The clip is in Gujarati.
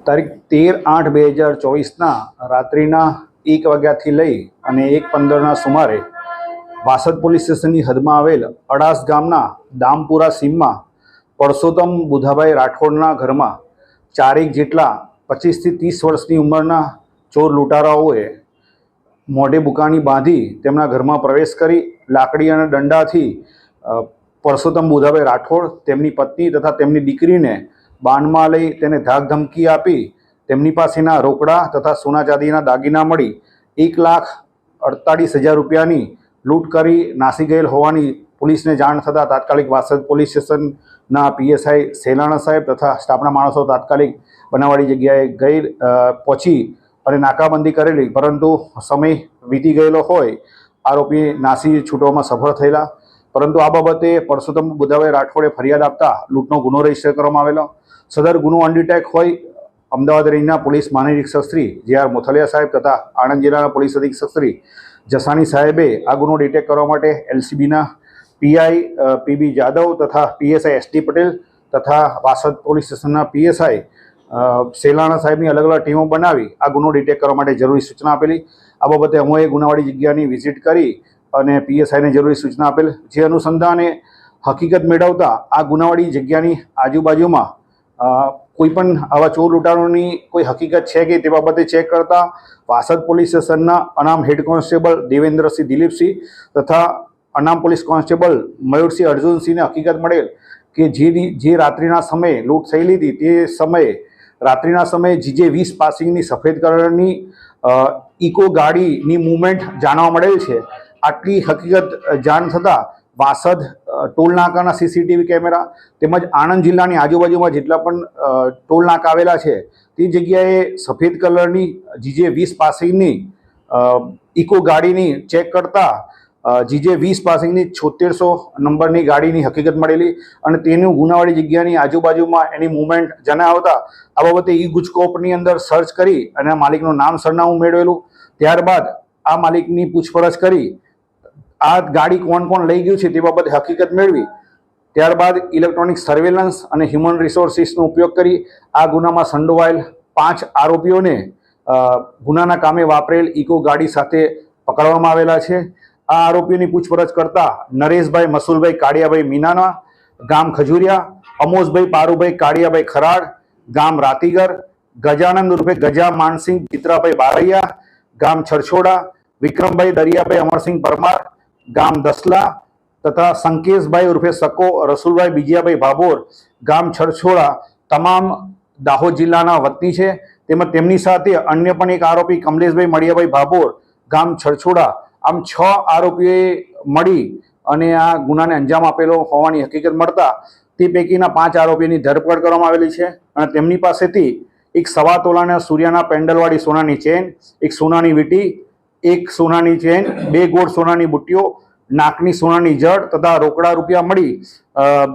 તારીખ તેર આઠ બે હજાર ચોવીસના રાત્રિના એક વાગ્યાથી લઈ અને એક પંદરના સુમારે વાસદ પોલીસ સ્ટેશનની હદમાં આવેલ અડાસ ગામના દામપુરા સીમમાં પરસોત્તમ બુધાભાઈ રાઠોડના ઘરમાં ચારેક જેટલા પચીસથી ત્રીસ વર્ષની ઉંમરના ચોર લૂંટારાઓએ મોઢે બુકાની બાંધી તેમના ઘરમાં પ્રવેશ કરી લાકડી અને દંડાથી પરસોત્તમ બુધાભાઈ રાઠોડ તેમની પત્ની તથા તેમની દીકરીને બાનમાં લઈ તેને ધાક ધમકી આપી તેમની પાસેના રોકડા તથા સોના ચાંદીના દાગીના મળી એક લાખ અડતાળીસ હજાર રૂપિયાની લૂંટ કરી નાસી ગયેલ હોવાની પોલીસને જાણ થતાં તાત્કાલિક વાસદ પોલીસ સ્ટેશનના પીએસઆઈ સેલાણા સાહેબ તથા સ્ટાફના માણસો તાત્કાલિક બનાવવાળી જગ્યાએ ગઈ પહોંચી અને નાકાબંધી કરેલી. પરંતુ સમય વીતી ગયેલો હોય, આરોપી નાસી છૂટવામાં સફળ થયેલા પરંતુ આ બાબતે પરસોત્તમ બુધાભાઈ રાઠોડે ફરિયાદ આપતા લૂંટનો ગુનો રજિસ્ટર કરવામાં આવેલો. સદર ગુનો અનડિટેક હોય અમદાવાદ રેન્જના પોલીસ મહાનિરીક્ષક શ્રી જે આર મોથલિયા સાહેબ તથા આણંદ જિલ્લાના પોલીસ અધિક્ષક શ્રી જસાણી સાહેબે આ ગુનો ડિટેક્ટ કરવા માટે એલસીબીના પીઆઈ પીબી જાદવ તથા પીએસઆઈ એસટી પટેલ તથા વાસદ પોલીસ સ્ટેશનના પીએસઆઈ સેલાણા સાહેબની અલગ અલગ ટીમો બનાવી આ ગુનો ડિટેક્ટ કરવા માટે જરૂરી સૂચના આપેલી. આ બાબતે અમોએ ગુનાવાળી જગ્યાની વિઝિટ કરી અને પીએસઆઈને જરૂરી સૂચના આપેલ, જે અનુસંધાને હકીકત મેળવતા આ ગુનાવાળી જગ્યાની આજુબાજુમાં કોઈપણ કોઈ પણ આવા ચોર લૂંટારોની કોઈ હકીકત છે કે તે બાબતે ચેક કરતા વાસદ પોલીસ સ્ટેશનના અનામ હેડ કોન્સ્ટેબલ દેવેન્દ્રસિંહ દિલીપસિંહ તથા અનામ પોલીસ કોન્સ્ટેબલ મયુરસિંહ અર્જુનસિંહને હકીકત મળેલ કે જે જે રાત્રિના સમયે લૂંટ થયેલી હતી, તે સમયે રાત્રિના સમયે જીજે વીસ પાસિંગની સફેદ કલરની ઇકો ગાડીની મૂવમેન્ટ જાણવા મળેલ છે. આટલી હકીકત જાણ થતાં વાસદ ટોલ નાકાના સીસીટીવી કેમેરા તેમજ આણંદ જિલ્લાની આજુબાજુમાં જેટલા પણ ટોલ નાકા આવેલા છે, તે જગ્યાએ સફેદ કલરની જીજે વીસ પાસિંગની ઇકો ગાડીની ચેક કરતા જીજે વીસ પાસિંગની છોતેરસો નંબરની ગાડીની હકીકત મળેલી અને તેનું ગુનાવાળી જગ્યાની આજુબાજુમાં એની મુવમેન્ટ જણાવતા આ બાબતે ઈ ગુજકોપની અંદર સર્ચ કરી અને માલિકનું નામ સરનામું મેળવેલું. ત્યારબાદ આ માલિકની પૂછપરછ કરી આ ગાડી કોણ કોણ લઈ ગયું છે તે બાબતે હકીકત મેળવી. ત્યારબાદ ઇલેક્ટ્રોનિક સર્વેલન્સ અને હ્યુમન રિસોર્સિસનો ઉપયોગ કરી આ ગુનામાં સંડોવાયેલ પાંચ આરોપીઓને ગુનાના કામે વાપરેલ ઇકો ગાડી સાથે પકડવામાં આવેલા છે. આ આરોપીઓની પૂછપરછ કરતા નરેશભાઈ, મસુલભાઈ, કાળિયાભાઈ મીનાના, ગામ ખજુરિયા અમોશભાઈ પારુભાઈ, કાળિયાભાઈ ખરાડ, ગામ રાતીગર, ગજાનંદ ઉર્ફે ગજા માનસિંહ, ચિત્રાભાઈ બારૈયા, ગામ છરછોડા, વિક્રમભાઈ દરિયાભાઈ અમરસિંહ પરમાર ગામ દસલા તથા સંકેશભાઈ ઉર્ફે સકો, રસુલભાઈ બીજીયાભાઈ ભાભોર, ગામ છરછોડા તમામ દાહોદ જિલ્લાના વતની છે. તેમજ તેમની સાથે અન્ય પણ એક આરોપી કમલેશભાઈ મળિયાભાઈ ભાભોર, ગામ છરછોડા આમ છ આરોપીઓએ મળી અને આ ગુનાને અંજામ આપેલો હોવાની હકીકત મળતા તે પૈકીના પાંચ આરોપીની ધરપકડ કરવામાં આવેલી છે. અને તેમની પાસેથી એક સવા તોલાના સૂર્યના પેન્ડલવાળી સોનાની ચેન, એક સોનાની વીંટી એક સોનાની ચેન બે ગોળ સોનાની બુટ્ટીઓ નાકની સોનાની જડ તથા રોકડા રૂપિયા મળી